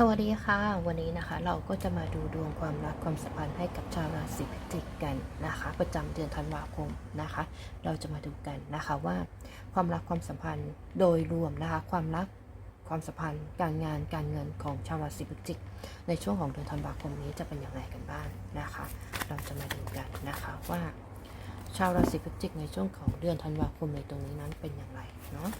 สวัสดีค่ะ วันนี้นะคะเราก็จะมาดูดวงความรักความสัมพันธ์ให้กับชาวราศีพิจิกกันนะคะ ประจำเดือนธันวาคมนะคะ เราจะมาดูกันนะคะว่า ความรักความสัมพันธ์โดยรวมนะคะ ความรักความสัมพันธ์การงานการเงินของชาวราศีพิจิก ในช่วงของเดือนธันวาคมนี้จะเป็นอย่างไรกันบ้างนะคะ เราจะมาดูกันนะคะว่า ชาวราศีพิจิกในช่วงของเดือนธันวาคมในตรงนี้นั้นเป็นอย่างไรเนาะ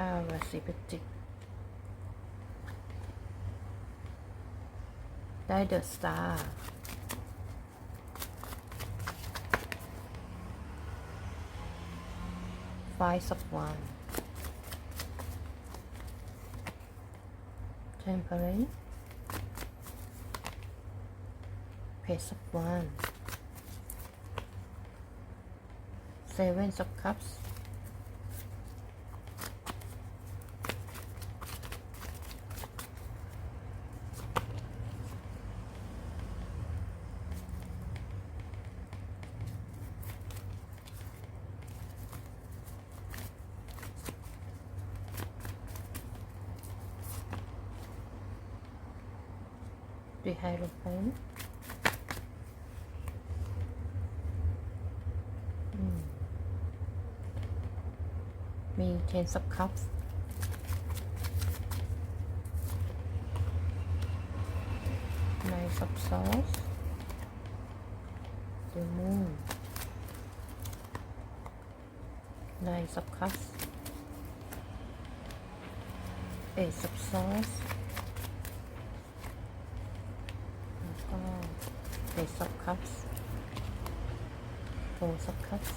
ชาวราศีพิจิก ได้เดอะสตาร์ไฟสับวันเทมเพลย์เพจสับวันเซเว่นสับคัพ ด้วยไฮโลงไปนะมีเชนสับคัพในสับซอสเดมูนในสับคัพเอสับซอสก็ Ace of Cups Four of Cups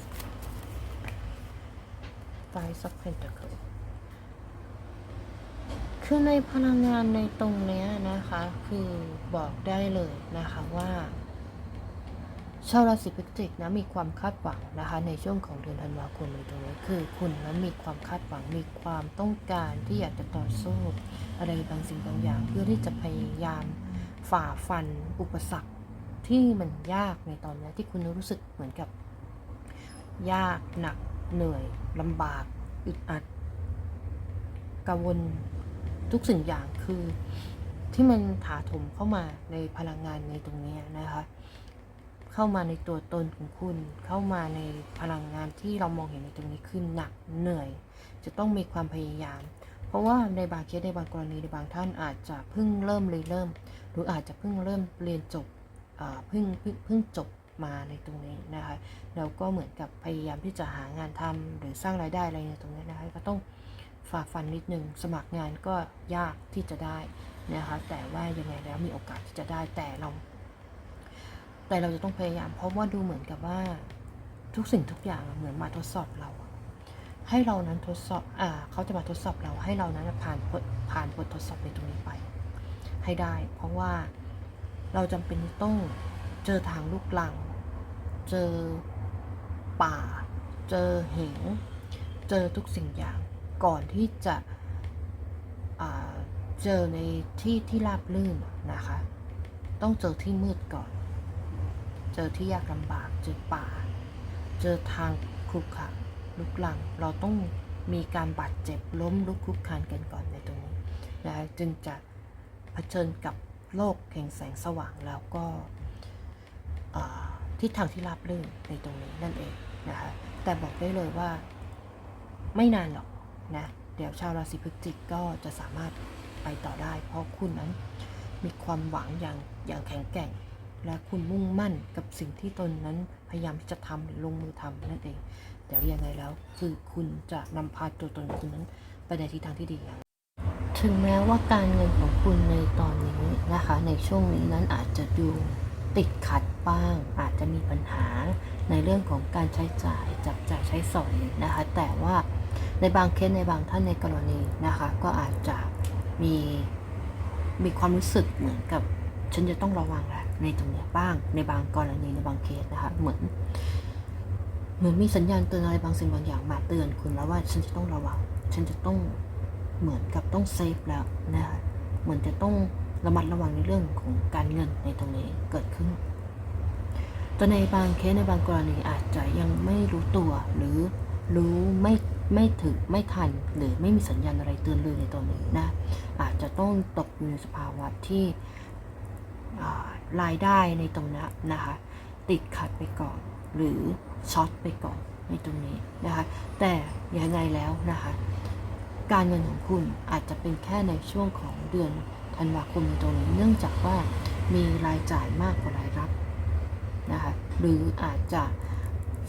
Five of Pentacles คือในพลังงานในตรงเนี้ยนะคะ คือบอกได้เลยนะคะว่าชาวราศีพฤศจิกนะมีความคาดหวังนะคะ ในช่วงของเดือนธันวาคมในตรงนี้คือคุณนั้นมีความคาดหวังมีความต้องการที่อยากจะต่อสู้อะไรบางสิ่งบางอย่าง เพื่อที่จะพยายามฝ่าฟันอุปสรรค ที่มันยากในตอนนี้ที่คุณรู้สึกเหมือนกับ ยากหนักเหนื่อยลำบากอึดอัด กังวลทุกสิ่งอย่างคือ ที่มันถาถมเข้ามาในพลังงานในตรงนี้นะคะ เข้ามาในตัวตนของคุณ เข้ามาในพลังงานที่เรามองเห็นในตรงนี้คือหนักเหนื่อย จะต้องมีความพยายาม เพราะว่าในบางเคสในบางกรณีในบางท่านอาจจะเพิ่งเริ่มเลยเริ่ม หรืออาจจะเพิ่งเริ่มเรียนจบ เพิ่งเพิ่งจบมาในตรงนี้นะคะแล้วก็เหมือนกับพยายามที่จะหางานทำหรือสร้างรายได้อะไรในตรงนี้นะคะก็ต้องฝ่าฟันนิดนึงสมัครงานก็ยากที่จะได้นะคะแต่ว่ายังไงแล้วมีโอกาสที่จะได้แต่เราแต่เราจะต้องพยายาม เพราะว่าดูเหมือนกับว่าทุกสิ่งทุกอย่างเหมือนมาทดสอบเราให้เรานั้นทดสอบอ่าเขาจะมาทดสอบเราให้เรานั้นผ่านผ่านบททดสอบในตรงนี้ไป ให้ได้ เพราะว่า เราจำเป็นต้องเจอทางลูกลัง เจอป่า เจอเหวเจอทุกสิ่งอย่างก่อนที่จะเจอในที่ที่ราบลื่นนะคะ ต้องเจอที่มืดก่อน เจอที่ยากลำบาก เจอป่า เจอทางครุกขระลุกลัง เราต้องมีการบาดเจ็บล้มลุกคลุกคลานกันก่อนในตรงนี้นะคะจึงจะเผชิญกับ โลกแห่งแสงสว่างแล้วก็ทิศทางที่ราบรื่นในตรงนี้นั่นเองนะคะแต่บอกได้เลยว่าไม่นานหรอกนะเดี๋ยวชาวราศีพฤศจิกก็จะสามารถไปต่อได้ เพราะคุณนั้นมีความหวังอย่างอย่างแข็งแกร่ง และคุณมุ่งมั่นกับสิ่งที่ตนนั้นพยายามที่จะทำหรือลงมือทำนั่นเองเดี๋ยวยังไงแล้วคือคุณจะนำพาตัวตนคุณนั้นไปในทิศทางที่ดีอย่าง ถึงแม้ว่าการเงินของคุณในตอนนี้นะคะ ในช่วงนี้นั้นอาจจะดูติดขัดบ้าง อาจจะมีปัญหาในเรื่องของการใช้จ่ายจับจ่ายใช้สอยนะคะ แต่ว่าในบางเคสในบางท่านในกรณีนะคะ ก็อาจจะมีมีความรู้สึกเหมือนกับฉันจะต้องระวังแหละในตรงเนี้ยบ้าง ในบางกรณีในบางเคสนะคะเหมือนเหมือนมีสัญญาณเตือนอะไรบางสิ่งบางอย่างมาเตือนคุณแล้วว่าฉันจะต้องระวัง ฉันจะต้อง เหมือนกับต้องเซฟแล้วนะคะเหมือนจะต้องระมัดระวังในเรื่องของการเงินในตรงนี้เกิดขึ้น แต่ในบางเคสในบางกรณีอาจจะยังไม่รู้ตัวหรือรู้ไม่ไม่ถึงไม่ทันหรือไม่มีสัญญาณอะไรเตือนเลยในตรงนี้นะอาจจะต้องตกอยู่ในสภาวะที่รายได้ในตรงนั้นนะคะติดขัดไปก่อน หรือช็อตไปก่อนในตรงนี้นะคะแต่ยังไงแล้วนะคะ การเงินของคุณอาจจะเป็นแค่ในช่วงของเดือนธันวาคมในตรงนี้เนื่องจากว่ามีรายจ่ายมากกว่ารายรับนะคะหรืออาจจะ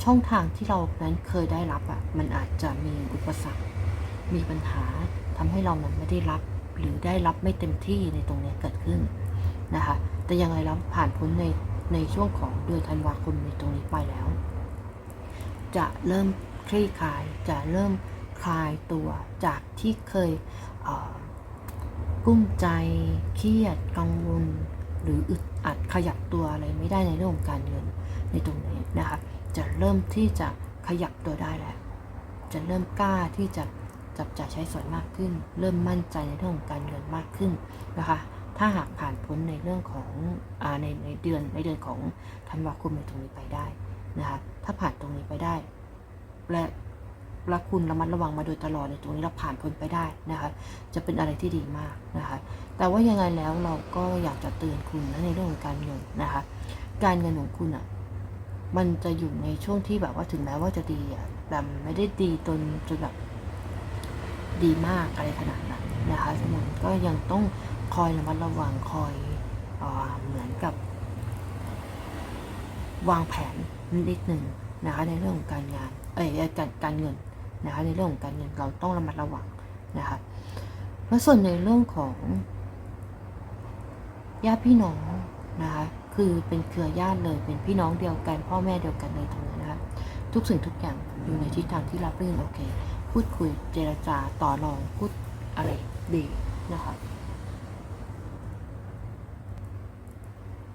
ช่องทางที่เรานั้นเคยได้รับอะ่ะมันอาจจะมีอุปสรรค มีปัญหาทำให้เรานั้นไม่ได้รับ หรือได้รับไม่เต็มที่ในตรงนี้เกิดขึ้นนะคะแต่ยังไงเราผ่านพ้นในในช่วงของเดือนธันวาคมในตรงนี้ไปแล้ว จะเริ่มคลี่คลายจะเริ่ม คลายตัวจากที่เคยเกุ้มใจ เครียด กังวล หรืออึดอัดขยับตัวอะไรไม่ได้ในเรื่องของการเงินในตรงนี้นะคะ จะเริ่มที่จะขยับตัวได้แล้ว จะเริ่มกล้าที่จะจับจ่ายใช้สอยมากขึ้น เริ่มมั่นใจในเรื่องของการเงินมากขึ้นนะคะ ถ้าหากผ่านพ้นในเรื่องของอในในเดือนในเดือนของธันวาคมในตรงนี้ไปได้นะคะ ถ้าผ่านตรงนี้ไปได้ และ และคุณระมัดระวังมาโดยตลอดในตรงนี้เราผ่านพ้นไปได้นะคะ จะเป็นอะไรที่ดีมากนะคะ แต่ว่ายังไงแล้วเราก็อยากจะเตือนคุณนะในเรื่องของการเงินนะคะ การเงินของคุณอะมันจะอยู่ในช่วงที่แบบว่าถึงแม้ว่าจะดีอะแต่ไม่ได้ดีจนจนแบบดีมากอะไรขนาดนั้นนะคะสมันก็ยังต้องคอยระมัดระวังคอยเอเหมือนกับ วางแผนนิดหนึ่งนะคะในเรื่องของการงาน เอ้ยการการเงิน นะคะในเรื่องของการเงินเราต้องระมัดระวังนะคะแล้วส่วนในเรื่องของญาติพี่น้องนะคะคือเป็นเครือญาติเลยเป็นพี่น้องเดียวกัน พ่อแม่เดียวกันเลยตรงนี้นะคะทุกสิ่งทุกอย่างอยู่ในทิศทางที่รับรื่นโอเค พูดคุยเจรจาต่อรองพูดอะไรดีนะคะ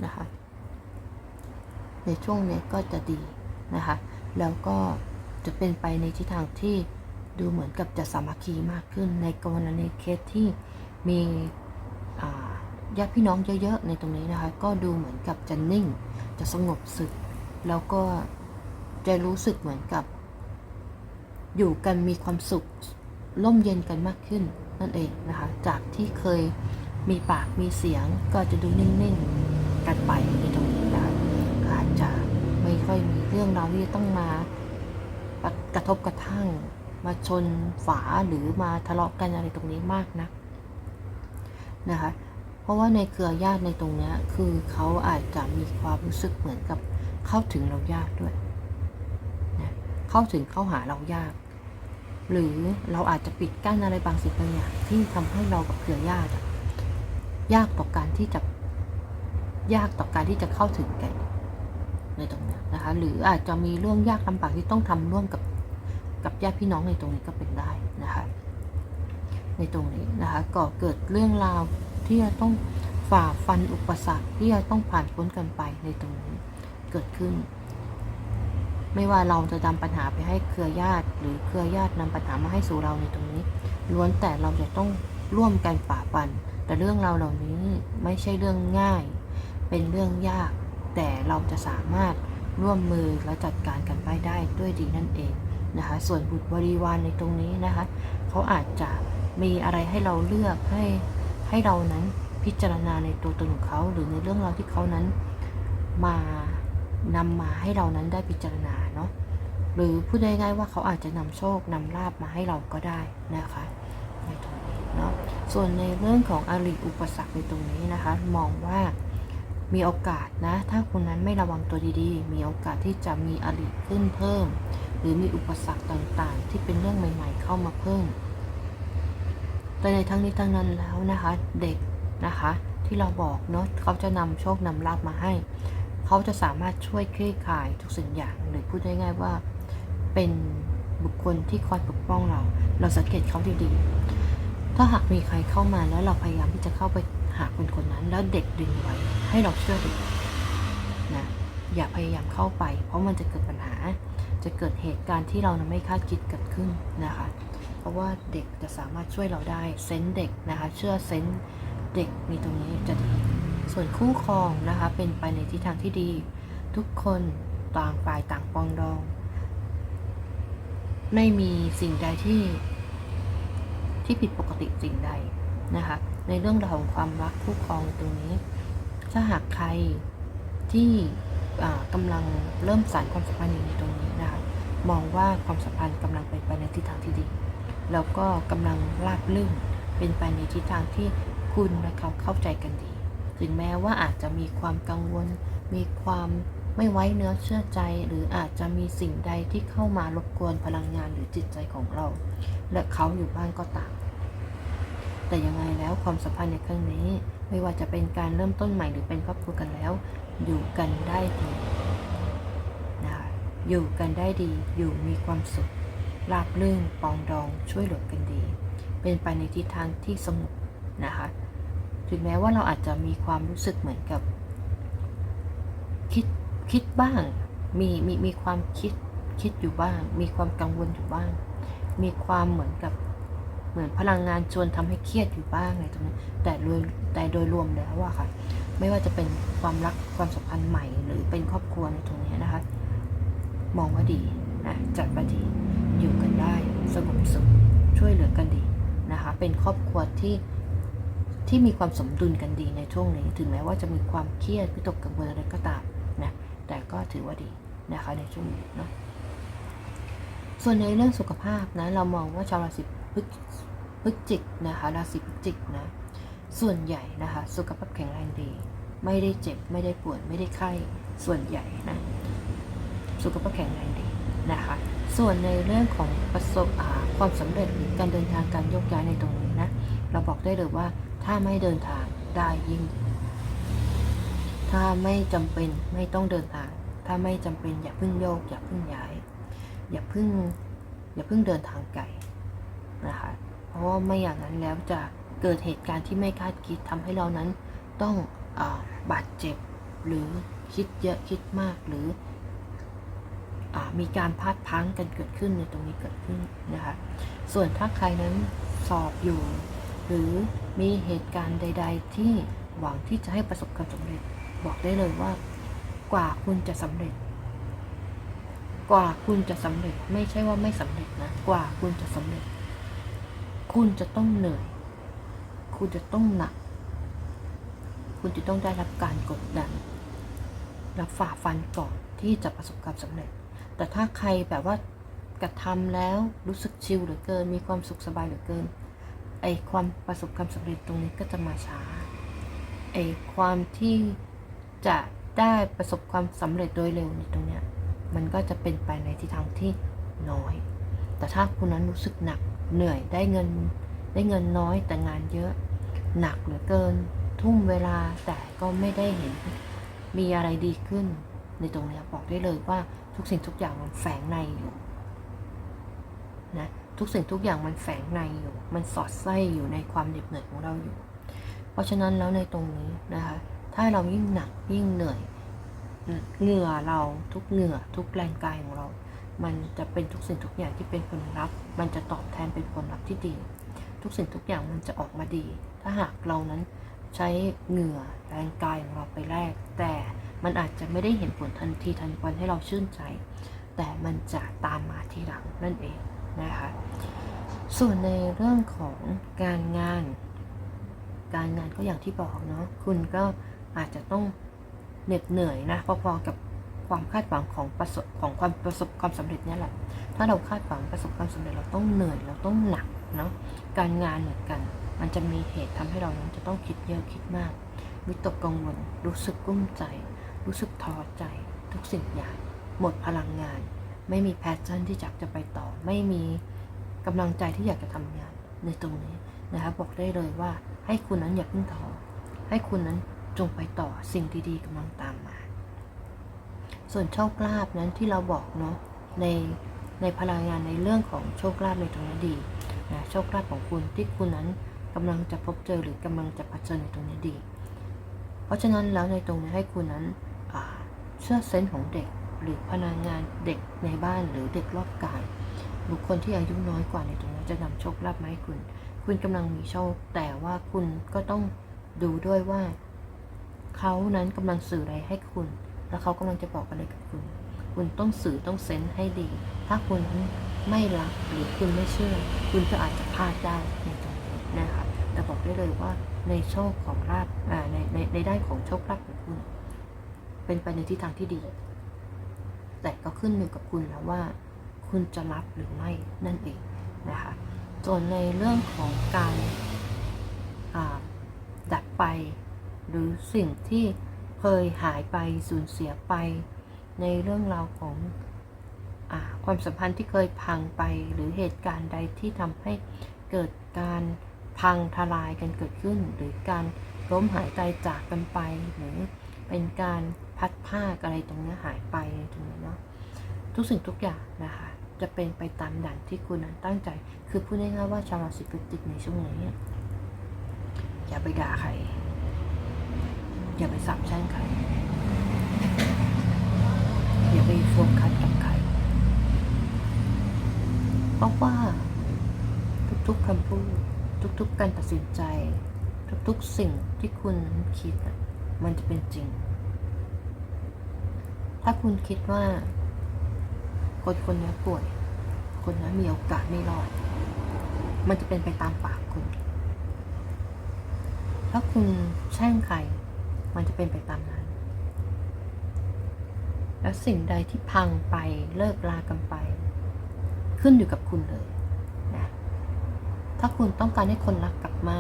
นะคะในช่วงนี้ก็จะดีนะคะ แล้วก็ จะเป็นไปในทิศทางที่ดูเหมือนกับจะสามัคคีมากขึ้น ในกรณีเคสที่มีญาติพี่น้องเยอะๆในตรงนี้นะคะ ก็ดูเหมือนกับจะนิ่ง จะสงบสึก แล้วก็จะรู้สึกเหมือนกับ อยู่กันมีความสุขร่มเย็นกันมากขึ้นนั่นเองนะคะ จากที่เคยมีปากมีเสียงก็จะดูนิ่งๆกันไปในตรงนี้นะคะอาจจะไม่ค่อยมีเรื่องราวที่ต้องมา กระทบกระทั่ง มาชนฝาหรือมาทะเลาะกันอะไรตรงนี้มากนะนะคะ เพราะว่าในเครือญาติในตรงนี้คือเขาอาจจะมีความรู้สึกเหมือนกับเข้าถึงเรายากด้วยนะเข้าถึงเข้าหาเรายาก หรือเราอาจจะปิดกั้นอะไรบางสิ่งบางอย่างที่ทำให้เรากับเครือญาติยากต่อการที่จะยากต่อการที่จะเข้าถึงกัน ในตรงนี้นะคะ หรืออาจจะมีเรื่องยากลำบากที่ต้องทำร่วมกับกับญาติพี่น้องในตรงนี้ก็เป็นได้นะคะ ในตรงนี้นะคะก่อเกิดเรื่องราวที่จะต้องฝ่าฟันอุปสรรคที่จะต้องผ่านพ้นกันไปในตรงนี้เกิดขึ้น ไม่ว่าเราจะนำปัญหาไปให้เครือญาติ หรือเครือญาตินำปัญหามาให้สู่เราในตรงนี้ ล้วนแต่เราจะต้องร่วมกันฝ่าฟัน แต่เรื่องราวเหล่านี้ไม่ใช่เรื่องง่าย เป็นเรื่องยาก แต่เราจะสามารถร่วมมือและจัดการกันไปได้ด้วยดีนั่นเองนะคะ ส่วนบุตรบริวารในตรงนี้นะคะ เขาอาจจะมีอะไรให้เราเลือกให้ให้เรานั้นพิจารณาในตัวตนของเขาหรือในเรื่องราวที่เขานั้นมานำมาให้เรานั้นได้พิจารณาเนาะหรือพูดง่ายๆว่าเขาอาจจะนำโชคนำลาบมาให้เราก็ได้นะคะในตรงนี้เนาะส่วนในเรื่องของอริอุปสรรคในตรงนี้นะคะ มองว่า มีโอกาสนะ ถ้าคุณนั้นไม่ระวังตัวดีๆ มีโอกาสที่จะมีอริขึ้นเพิ่ม หรือมีอุปสรรคต่างๆ ที่เป็นเรื่องใหม่ ๆ เข้ามาเพิ่ม แต่ในทั้งนี้ทั้งนั้นแล้วนะคะ เด็กนะคะ ที่เราบอกเนาะเขาจะนำโชคนำลาบมาให้ เขาจะสามารถช่วยคลี่คลายทุกสิ่งอย่างหรือพูดง่ายๆว่า เป็นบุคคลที่คอยปกป้องเรา เราสังเกตเขาดีๆ ถ้าหากมีใครเข้ามาแล้วเราพยายามที่จะเข้าไป หาคนคนนั้น แล้วเด็กดึงไว้ ให้เราเชื่อเด็กนะอย่าพยายามเข้าไป เพราะมันจะเกิดปัญหา จะเกิดเหตุการณ์ที่เราไม่คาดคิดเกิดขึ้นนะคะ เพราะว่าเด็กจะสามารถช่วยเราได้เซนเด็กนะคะ เชื่อเซนเด็กมีตรงนี้จะดีส่วนคู่ครองนะคะ เป็นไปในทิศทางที่ดี ทุกคนต่างฝ่ายต่างปองดอง ไม่มีสิ่งใดที่ที่ผิดปกติสิ่งใดนะคะ ในเรื่องราวของความรักคู่ครองตรงนี้ ถ้าหากใครที่อ่ากำลังเริ่มสานความสัมพันธ์อยู่ในตรงนี้นะคะมองว่าความสัมพันธ์กำลังเป็นไปในทิศทางที่ดีแล้วก็กำลังราบลื่นเป็นไปในทิศทางที่คุณและเขาเข้าใจกันดี ถึงแม้ว่าอาจจะมีความกังวล มีความไม่ไว้เนื้อเชื่อใจ หรืออาจจะมีสิ่งใดที่เข้ามารบกวนพลังงานหรือจิตใจของเรา และเขาอยู่บ้านก็ตาม แต่ยังไงแล้วความสัมพันธ์ในครั้งนี้ ไม่ว่าจะเป็นการเริ่มต้นใหม่หรือเป็นครอบครัวกันแล้ว อยู่กันได้ดีนะคะอยู่กันได้ดี อยู่มีความสุขราบรื่นปองดองช่วยเหลือกันดี เป็นไปในทิศทางที่สงบนะคะถึงแม้ว่าเราอาจจะมีความรู้สึกเหมือนกับ คิดคิดบ้างมีมีมีความคิดคิดอยู่บ้าง มีความกังวลอยู่บ้าง มีความเหมือนกับ เหมือนพลังงานชวนทำให้เครียดอยู่บ้างในตรงนี้แต่โดยแต่โดยรวมแล้วอะค่ะ ไม่ว่าจะเป็นความรักความสัมพันธ์ใหม่ หรือเป็นครอบครัวในตรงนี้นะคะ มองว่าดีนะจัดว่าดีอยู่กันได้สงบสุขช่วยเหลือกันดีนะคะ เป็นครอบครัวที่ที่มีความสมดุลกันดีในช่วงนี้ ถึงแม้ว่าจะมีความเครียดวิตกกังวลอะไรก็ตามนะแต่ก็ถือว่าดีนะคะในช่วงนี้เนาะส่วนในเรื่องสุขภาพนะเรามองว่าชาวราศี พฤกพฤศจิกนะคะราศีพฤศจิกนะส่วนใหญ่นะคะ สุขภาพแข็งแรงดี ไม่ได้เจ็บไม่ได้ปวดไม่ได้ไข้ส่วนใหญ่นะสุขภาพแข็งแรงดีนะคะ ส่วนในเรื่องของประสบความสำเร็จหรือการเดินทางการยกย้ายในตรงนี้นะเราบอกได้เลยว่าถ้าไม่เดินทางได้ยิ่ง ถ้าไม่จำเป็นไม่ต้องเดินทาง ถ้าไม่จำเป็นอย่าเพิ่งโยก อย่าเพิ่งย้าย อย่าเพิ่งอย่าเพิ่งเดินทางไกล ราะไม่อย่างนั้นแล้วจะเกิดเหตุการณ์ที่ไม่คาดคิดทำให้เรานั้นต้องอบาดเจ็บ หรือคิดเยอะคิดมากหรืออมีการพลาดพังกันเกิดขึ้นในตรงนี้เกิดขึ้นนะคะส่วนถ้าใครนั้นสอบอยู่ หรือมีเหตุการณ์ใด ๆ ที่หวังที่จะให้ประสบความสำเร็จบอกได้เลยว่ากว่าคุณจะสำเร็จ กว่าคุณจะสำเร็จไม่ใช่ว่าไม่สำเร็จนะ กว่าคุณจะสำเร็จ คุณจะต้องเหนื่อย คุณจะต้องหนัก คุณจะต้องได้รับการกดดันและฝ่าฟันก่อนที่จะประสบความสำเร็จ แต่ถ้าใครแบบว่ากระทำแล้วรู้สึกชิลเหลือเกิน มีความสุขสบายเหลือเกิน ไอความประสบความสำเร็จตรงนี้ก็จะมาช้า ไอความที่จะได้ประสบความสำเร็จโดยเร็วในตรงเนี้ย มันก็จะเป็นไปในทิศทางที่น้อย แต่ถ้าคุณนั้นรู้สึกหนัก เหนื่อยได้เงิน ได้เงินน้อยแต่งานเยอะ หนักเหลือเกิน ทุ่มเวลาแต่ก็ไม่ได้เห็น มีอะไรดีขึ้น ในตรงนี้บอกได้เลยว่าทุกสิ่งทุกอย่างมันแฝงในอยู่นะทุกสิ่งทุกอย่างมันแฝงในอยู่ มันสอดไส้อยู่ในความเหน็ดเหนื่อยของเราอยู่ เพราะฉะนั้นแล้วในตรงนี้นะคะ ถ้าเรายิ่งหนักยิ่งเหนื่อยเหงื่อเราทุกเหงื่อทุกแรงกายของเรา มันจะเป็นทุกสิ่งทุกอย่างที่เป็นผลลัพธ์ มันจะตอบแทนเป็นผลลัพธ์ที่ดี ทุกสิ่งทุกอย่างมันจะออกมาดี ถ้าหากเรานั้นใช้เหงื่อแรงกายของเราไปแลก แต่มันอาจจะไม่ได้เห็นผลทันทีทันควันให้เราชื่นใจ แต่มันจะตามมาทีหลังนั่นเองนะคะ ส่วนในเรื่องของการงาน การงานก็อย่างที่บอกเนาะ คุณก็อาจจะต้องเหน็ดเหนื่อยนะพอๆกับ ความคาดหวังของประสบของความประสบความสำเร็จเนี่ยแหละ ถ้าเราคาดหวังประสบความสำเร็จเราต้องเหนื่อยเราต้องหนักเนาะ การงานเหมือนกัน มันจะมีเหตุทำให้เรานั้นจะต้องคิดเยอะคิดมาก วิตกกังวล รู้สึกกุ้มใจ รู้สึกท้อใจ ทุกสิ่งอย่าง หมดพลังงาน ไม่มีแพชชั่นที่อยากจะไปต่อ ไม่มีกำลังใจที่อยากจะทำงานในตรงนี้นะคะบอกได้เลยว่าให้คุณนั้นอย่าเพิ่งท้อให้คุณนั้นจงไปต่อสิ่งดีๆกำลังตามมา ส่วนโชคลาภนั้นที่เราบอกเนาะในในพลังงานในเรื่องของโชคลาภในตรงนี้ดีนะโชคลาภของคุณที่คุณนั้นกำลังจะพบเจอหรือกำลังจะเผชิญในตรงนี้ดี เพราะฉะนั้นแล้วในตรงนี้ให้คุณนั้นเชื่อเซนส์ของเด็กหรือพลังงานเด็กในบ้านหรือเด็กรอบกายบุคคลที่อายุน้อยกว่าในตรงนี้จะนำโชคลาภมาให้คุณ คุณกำลังมีโชค แต่ว่าคุณก็ต้องดูด้วยว่า เขานั้นกำลังสื่ออะไรให้คุณ แล้วเขากำลังจะบอกอะไรกับคุณ คุณต้องสื่อต้องเซนส์ให้ดี ถ้าคุณไม่รับหรือคุณไม่เชื่อ คุณก็อาจจะพลาดได้ในตรงนี้นะคะแต่บอกได้เลยว่าในโชคของลาบในในในได้ของโชคลาภของคุณ เป็นไปในทิศทางที่ดี แต่ก็ขึ้นอยู่กับคุณแล้วว่า คุณจะรับหรือไม่นั่นเองนะคะส่วนในเรื่องของการดับไป หรือสิ่งที่ เคยหายไปสูญเสียไป ในเรื่องราวของอความสัมพันธ์ที่เคยพังไป หรือเหตุการณ์ใดที่ทำให้เกิดการพังทลายกันเกิดขึ้น หรือการล้มหายใจจากกันไป หรือเป็นการพัดผ้าอะไรตรงนี้หายไปตรงนี้เนาะทุกสิ่งทุกอย่างนะคะจะเป็นไปตามดังที่คุณนั้นตั้งใจ คือพูดง่ายๆว่าชาวราศีพฤศจิกในช่วงนี้อย่าไปด่าใคร อย่าไปสาบแช่งใคร อย่าไปโฟกัสกับใคร เพราะว่า ทุกๆคำพูด ทุกๆการตัดสินใจ ทุกๆสิ่งที่คุณคิด มันจะเป็นจริง ถ้าคุณคิดว่า คนคนนี้ป่วย คนนั้นมีโอกาสไม่รอด มันจะเป็นไปตามปากคุณ ถ้าคุณแช่งใคร มันจะเป็นไปตามนั้น แล้วสิ่งใดที่พังไปเลิกลากันไป ขึ้นอยู่กับคุณเลยนะถ้าคุณต้องการให้คนรักกลับมา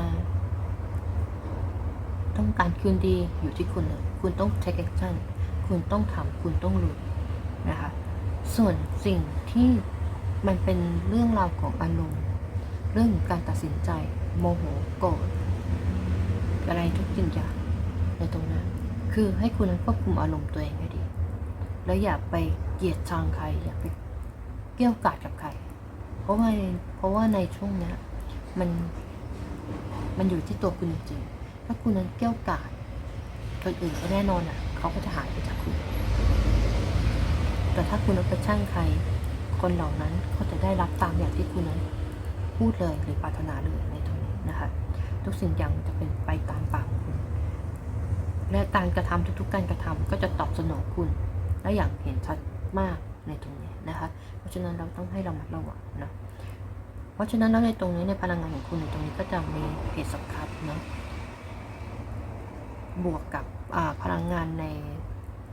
ต้องการคืนดีอยู่ที่คุณเลย คุณต้อง take action คุณต้องทำคุณต้องลุยนะคะ ส่วนสิ่งที่มันเป็นเรื่องราวของอารมณ์เรื่องของการตัดสินใจ โมโหโกรธอะไรทุกสิ่งอย่าง ในตรงนั้น คือให้คุณนั้นควบคุมอารมณ์ตัวเองให้ดี แล้วอย่าไปเกลียดชังใคร อย่าไปเกี่ยวกาดกับใคร เพราะว่าเพราะว่าในช่วงเนี้ยมันมันอยู่ที่ตัวคุณจริงๆถ้าคุณนั้นเกี่ยวกาดคนอื่นก็แน่นอนอะ เขาก็จะหายไปจากคุณ แต่ถ้าคุณนั้นไปช่างใคร คนเหล่านั้นเขาจะได้รับตามอย่างที่คุณนั้น พูดเลยหรือปรารถนาเลยในตรงนี้นะคะ ทุกสิ่งอย่างจะเป็นไปตามปาก และการกระทำทุกๆการกระทำก็จะตอบสนองคุณ และอย่างเห็นชัดมากในตรงนี้นะคะ เพราะฉะนั้นเราต้องให้ระมัดระวังเนาะเพราะฉะนั้นแล้วในตรงนี้ในพลังงานของคุณในตรงนี้ก็จะมีเหตุสำคัญเนาะบวกกับพลังงานใน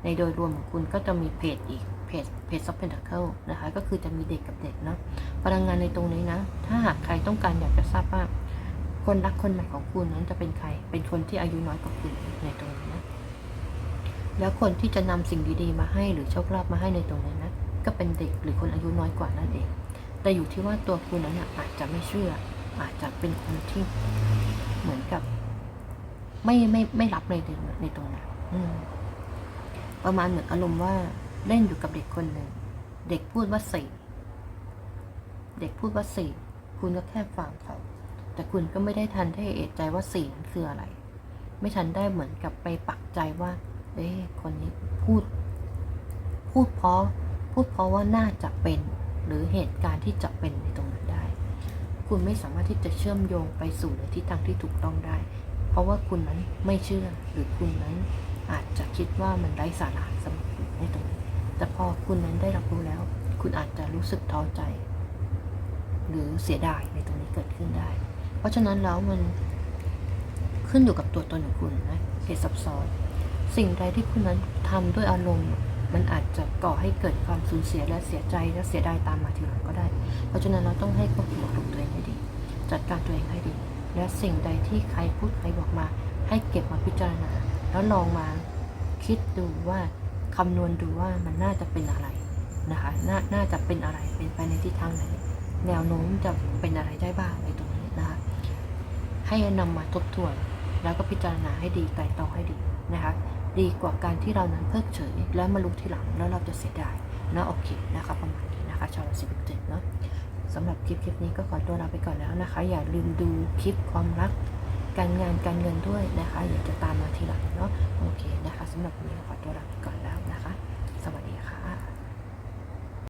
ในโดยรวมของคุณก็จะมีเพจอีกเพจเพจซับเพนทัคเคิลนะคะ ก็คือจะมีเด็กกับเด็กเนาะพลังงานในตรงนี้นะ ถ้าหากใครต้องการอยากจะทราบว่า คนรักคนใหม่ของคุณนั้นจะเป็นใคร เป็นคนที่อายุน้อยกว่าคุณในตรงนี้นะ แล้วคนที่จะนำสิ่งดีๆมาให้หรือโชคลาภมาให้ในตรงนี้นะ ก็เป็นเด็กหรือคนอายุน้อยกว่านั่นเอง แต่อยู่ที่ว่าตัวคุณนั้นน่ะอาจจะไม่เชื่อ อาจจะเป็นคนที่เหมือนกับ ไม่ไม่ไม่รับในในตรงนั้นประมาณเหมือนอารมณ์ว่าเล่นอยู่กับเด็กคนหนึ่ง เด็กพูดว่าสี่ เด็กพูดว่าสี่ คุณก็แค่ฟังเขา แต่คุณก็ไม่ได้ทันได้เอะใจว่าสี่นั้นคืออะไร ไม่ทันได้เหมือนกับไปปักใจว่าเอ๊คนนี้พูด พูดเพราะพูดเพราะว่าน่าจะเป็น หรือเหตุการณ์ที่จะเป็นในตรงนั้นได้ คุณไม่สามารถที่จะเชื่อมโยงไปสู่ในทิศทางที่ถูกต้องได้ เพราะว่าคุณนั้นไม่เชื่อหรือคุณนั้นอาจจะคิดว่ามันไร้สาระสำหรับคุณในตรงนี้แต่พอคุณนั้นได้รับรู้แล้ว คุณอาจจะรู้สึกท้อใจ หรือเสียดายในตรงนี้เกิดขึ้นได้ เพราะฉะนั้นแล้วมันขึ้นอยู่กับตัวตนของคุณนะเหตุซับซ้อนสิ่งใดที่คุณนั้นทำด้วยอารมณ์ มันอาจจะก่อให้เกิดความสูญเสียและเสียใจและเสียดายตามมาทีหลังก็ได้ เพราะฉะนั้นเราต้องให้ควบคุมอารมณ์ตัวเองให้ดี จัดการตัวเองให้ดี และสิ่งใดที่ใครพูดใครบอกมา ให้เก็บมาพิจารณา แล้วลองมาคิดดูว่าคำนวณดูว่ามันน่าจะเป็นอะไรนะคะนน่าจะเป็นอะไรเป็นไปในทิศทางไหน แนวโน้มจะเป็นอะไรได้บ้างในตรงนี้นะคะ ให้นำมาทบทวน แล้วก็พิจารณาให้ดีไต่ตองให้ดีนะคะดีกว่าการที่เรานั้นเพิกเฉย แล้วมารู้ทีหลังแล้วเราจะเสียดายนะโอเคนะคะประมาณนี้นะคะชาวราศีพิจิกเนาะสำหรับคลิปคลิปนี้ก็ขอตัวลาไปก่อนแล้วนะคะ อย่าลืมดูคลิปความรัก การงานการเงินด้วยนะคะเดี๋ยวจะตามมาทีหลังเนาะโอเคนะคะสำหรับวันนี้ขอตัวลาไปก่อน